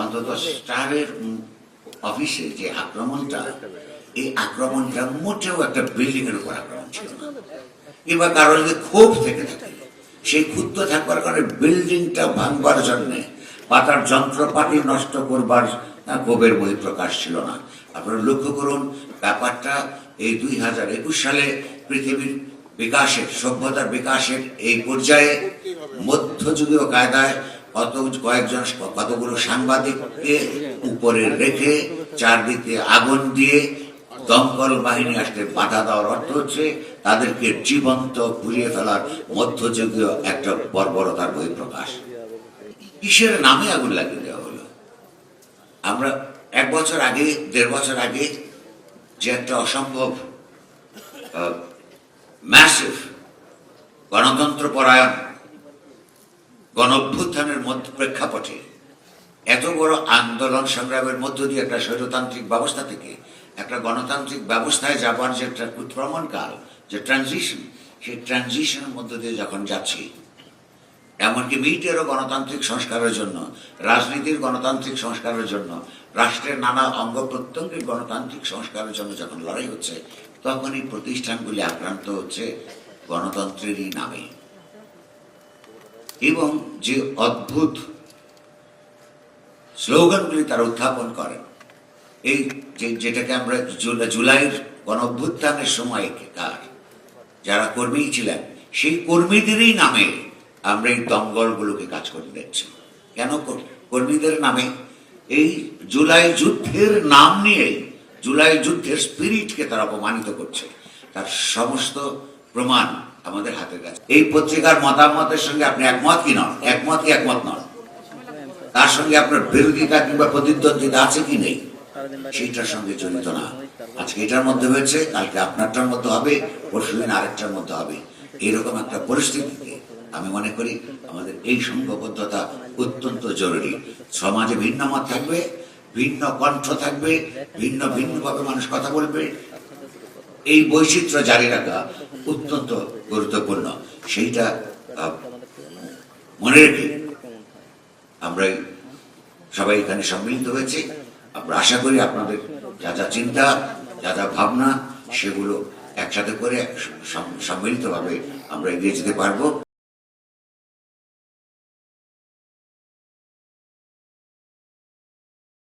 অন্তত স্টারের অফিসে যে আক্রমণটা এই আক্রমণটা মোটেও একটা বিল্ডিং এর উপর আক্রমণ ছিল না। এবার কারও যদি ক্ষোভ থেকে থাকে সেই ক্ষুদ্র থাকবার কারণে বিল্ডিংটা ভাঙবার জন্য পাতার যন্ত্রপাতি নষ্ট করবার ক্ষোভের বহিঃপ্রকাশ ছিল না। আপনারা লক্ষ্য করুন ব্যাপারটা এই দুই হাজার একুশ সালে পৃথিবীর বিকাশের সভ্যতার বিকাশের এই পর্যায়ে মধ্যযুগীয় কায়দায় কত কয়েকজন কতগুলো সাংবাদিককে উপরে রেখে চারদিকে আগুন দিয়ে দমকল বাহিনী আসতে বাধা দেওয়ার অর্থ হচ্ছে তাদেরকে জীবন্ত পুড়িয়ে ফেলার মধ্যযুগীয় একটা বর্বরতার বহিঃপ্রকাশ। কিসের নামে আগুন লাগিয়ে দেওয়া হলো? আমরা এক বছর আগে, দেড় বছর আগে যে একটা অসম্ভব ম্যাসিভ গণতন্ত্র পরায়ণ গণ অভ্যুত্থানের মধ্য প্রেক্ষাপটে এত বড় আন্দোলন সংগ্রামের মধ্য দিয়ে একটা স্বৈরতান্ত্রিক ব্যবস্থা থেকে একটা গণতান্ত্রিক ব্যবস্থায় যাবার যে উৎক্রমণকাল যে ট্রানজিশন সেই ট্রানজিশনের মধ্য দিয়ে যখন যাচ্ছি, এমনকি মিডিয়ারও গণতান্ত্রিক সংস্কারের জন্য, রাজনীতির গণতান্ত্রিক সংস্কারের জন্য, রাষ্ট্রের নানা অঙ্গ প্রত্যঙ্গের গণতান্ত্রিক সংস্কারের জন্য যখন লড়াই হচ্ছে তখন এই প্রতিষ্ঠানগুলি আক্রান্ত হচ্ছে গণতন্ত্রেরই নামে। এবং যে অদ্ভুত স্লোগানগুলি তারা উত্থাপন করেন এই যেটাকে আমরা জুলাইয়ের গণ অভ্যুত্থানের সময় কার যারা কর্মী ছিলেন, সেই কর্মীদেরই নামে আমরা এই দঙ্গলগুলোকে কাজ করে দেখছি। কেন কর্মীদের নামে? এই জুলাই যুদ্ধের নাম নিয়ে, জুলাই যুদ্ধের স্পিরিটকে তারা অপমানিত করছে। তার সমস্ত প্রমাণ আমাদের হাতের কাছে। এই পত্রিকার মতামতের সঙ্গে আপনি একমত কি নন? একমত কি একমত নন? তার সঙ্গে আপনার বিরোধিতা কিংবা প্রতিদ্বন্দ্বিতা আছে কি নেই? সেইটার সঙ্গে জড়িত না। আজকে এটার মধ্যে হয়েছে, কালকে আপনারটার মধ্যে হবে, পরশু দিন আরেকটার মধ্যে হবে। এরকম একটা পরিস্থিতিতে আমি মনে করি আমাদের এই সংঘবদ্ধতা অত্যন্ত জরুরি। সমাজে ভিন্ন মত থাকবে, ভিন্ন কণ্ঠ থাকবে, ভিন্ন ভিন্নভাবে মানুষ কথা বলবে এই বৈচিত্র্য জারি রাখা অত্যন্ত গুরুত্বপূর্ণ। সেইটা মনে রেখে আমরা সবাই এখানে সম্মিলিত হয়েছি। আমরা আশা করি আপনাদের যা যা চিন্তা, যা যা ভাবনা, সেগুলো একসাথে করে সম- সম্মিলিতভাবে আমরা এগিয়ে যেতে পারব।